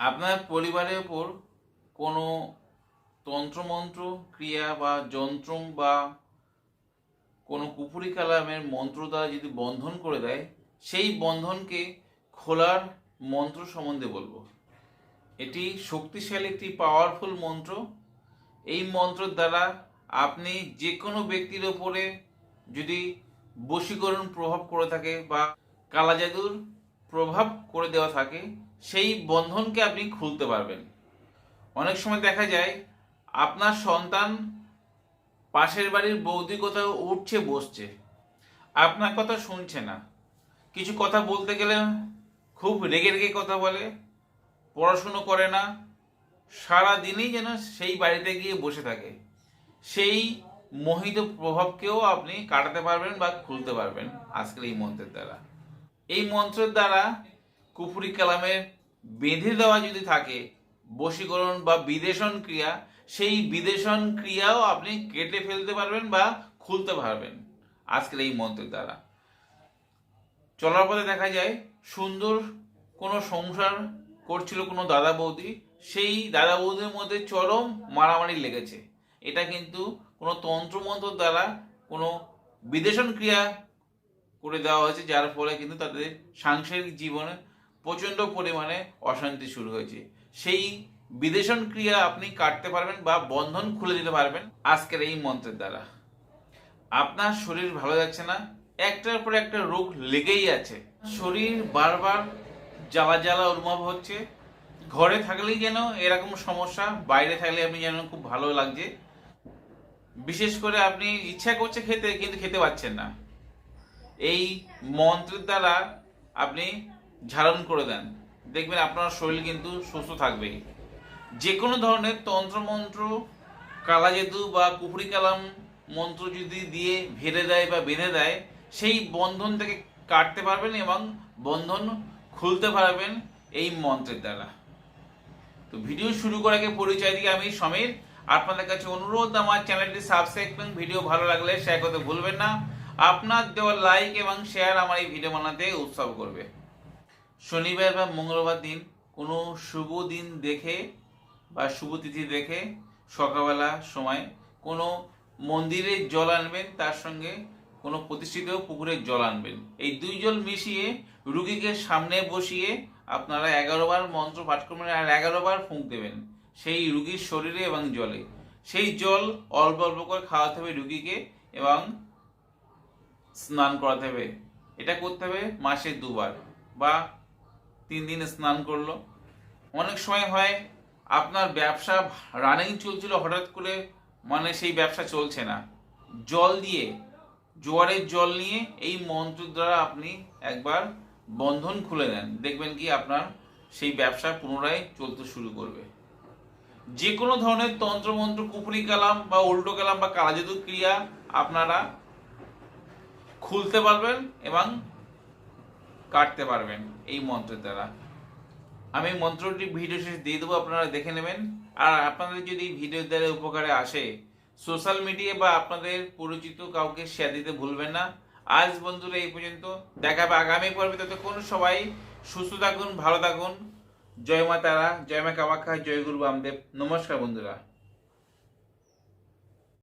আপনার পরিবারের ওপর কোনো তন্ত্রমন্ত্র, ক্রিয়া বা যন্ত্র বা কোনো কুপুরি কালামের মন্ত্র দ্বারা যদি বন্ধন করে দেয়, সেই বন্ধনকে খোলার মন্ত্র সম্বন্ধে বলব। এটি শক্তিশালী একটি পাওয়ারফুল মন্ত্র। এই মন্ত্রের দ্বারা আপনি যে কোনো ব্যক্তির ওপরে যদি বশীকরণ প্রভাব করে থাকে বা কালাজাদুর প্রভাব করে দেওয়া থাকে, সেই বন্ধনকে আপনি খুলতে পারবেন। অনেক সময় দেখা যায়, আপনার সন্তান পাশের বাড়ির বৌদি কোথাও উঠছে, বসছে। আপনার কথা শুনছে না। কিছু কথা বলতে গেলে খুব রেগে রেগে কথা বলে, পড়াশুনো করে না সারা দিনই যেন সেই বাড়িতে গিয়ে বসে থাকে। সেই মোহিত প্রভাবকেও আপনি কাটাতে পারবেন বা খুলতে পারবেন আজকের এই মন্ত্রের দ্বারা। এই মন্ত্রের দ্বারা কুফুরি কালামের বেঁধে দেওয়া যদি থাকে, বশীকরণ বা বিদেশন ক্রিয়া, সেই বিদেশন ক্রিয়াও আপনি কেটে ফেলতে পারবেন বা খুলতে পারবেন আজকের এই মন্ত্রের দ্বারা। চলার পথে দেখা যায়, সুন্দর কোনো সংসার করছিল কোনো দাদা বৌদি, সেই দাদা বৌদির মধ্যে চরম মারামারি লেগেছে। এটা কিন্তু কোনো তন্ত্রমন্ত্র দ্বারা কোনো বিদেশন ক্রিয়া করে দেওয়া হয়েছে, যার ফলে কিন্তু তাদের সাংসারিক জীবনে প্রচণ্ড পরিমাণে অশান্তি শুরু হয়েছে। সেই বিদেশন ক্রিয়া আপনি কাটতে পারবেন বা বন্ধন খুলে দিতে পারবেন আজকের এই মন্ত্রের দ্বারা। আপনার শরীর ভালো যাচ্ছে না, একটার পর একটা রোগ লেগেই আছে। শরীর বারবার জ্বালা জ্বালা অনুভব হচ্ছে। ঘরে থাকলেই যেন এরকম সমস্যা, বাইরে থাকলে আপনি যেন খুব ভালো লাগছে। বিশেষ করে আপনি ইচ্ছা করছে খেতে, কিন্তু খেতে পাচ্ছেন না। এই মন্ত্রের দ্বারা আপনি ঝাড়ন করে দেন। দেখবেন আপনার শরীর কিন্তু সুস্থ থাকবে। যে কোনো ধরনের তন্ত্রমন্ত্র, কালাজাদু বা কুফরি কালাম মন্ত্র যদি দিয়ে ভেড়ে দেয় বা বেঁধে দেয়, সেই বন্ধন থেকে কাটতে পারবেন এবং বন্ধন খুলতে পারবেন এই মন্ত্রের দ্বারা। তো ভিডিও শুরু করার আগে পরিচয় দিয়ে আমি সমীর। আপনাদের কাছে অনুরোধ, আমার চ্যানেলটি সাবস্ক্রাইব করুন। ভিডিও ভালো লাগলে শেয়ার করতে ভুলবেন না। আপনার দেওয়া লাইক এবং শেয়ার আমার এই ভিডিও বানাতে উৎসাহ করবে। শনিবার বা মঙ্গলবার দিন কোনো শুভ দিন দেখে বা শুভ তিথি দেখে সকালবেলা সময় কোনো মন্দিরে জল আনবেন, তার সঙ্গে কোনো প্রতিষ্ঠিত পুকুরের জল আনবেন। এই দুই জল মিশিয়ে রুগীকে সামনে বসিয়ে আপনারা এগারো বার মন্ত্র পাঠ করবেন আর এগারো বার ফুঁক দেবেন সেই রুগীর শরীরে এবং জলে। সেই জল অল্প অল্প করে খাওয়াতে হবে রুগীকে এবং স্নান করাতে হবে। এটা করতে হবে মাসে দুবার বা তিন দিন স্নান করল। অনেক সময় হয় আপনার ব্যবসা রানিং চলছিল হঠাৎ করে মানে সেই ব্যবসা চলছে না। জল দিয়ে, জোয়ারের জল নিয়ে এই মন্ত্র দ্বারা আপনি একবার বন্ধন খুলে নেন। দেখবেন কি আপনার সেই ব্যবসা পুনরায় চলতে শুরু করবে। যে কোনো ধরনের তন্ত্রমন্ত্র কুপুরি কালাম বা উল্টো কালাম বা কালাজাদু ক্রিয়া আপনারা খুলতে পারবেন এবং কাটতে পারবেন এই মন্ত্রের দ্বারা। আমি মন্ত্রটি ভিডিও শেষে দিয়ে দেবো, আপনারা দেখে নেবেন। আর আপনাদের যদি ভিডিও দ্বারা উপকারে আসে, সোশ্যাল মিডিয়া বা আপনাদের পরিচিত কাউকে শেয়ার দিতে ভুলবেন না। আজ বন্ধুরা এই পর্যন্ত। দেখা হবে আগামী পর্বে। ততক্ষণ সবাই সুস্থ থাকুন, ভালো থাকুন। জয় মা তারা, জয় মা কামাখ্যা, জয় গুরু বামদেব। নমস্কার বন্ধুরা।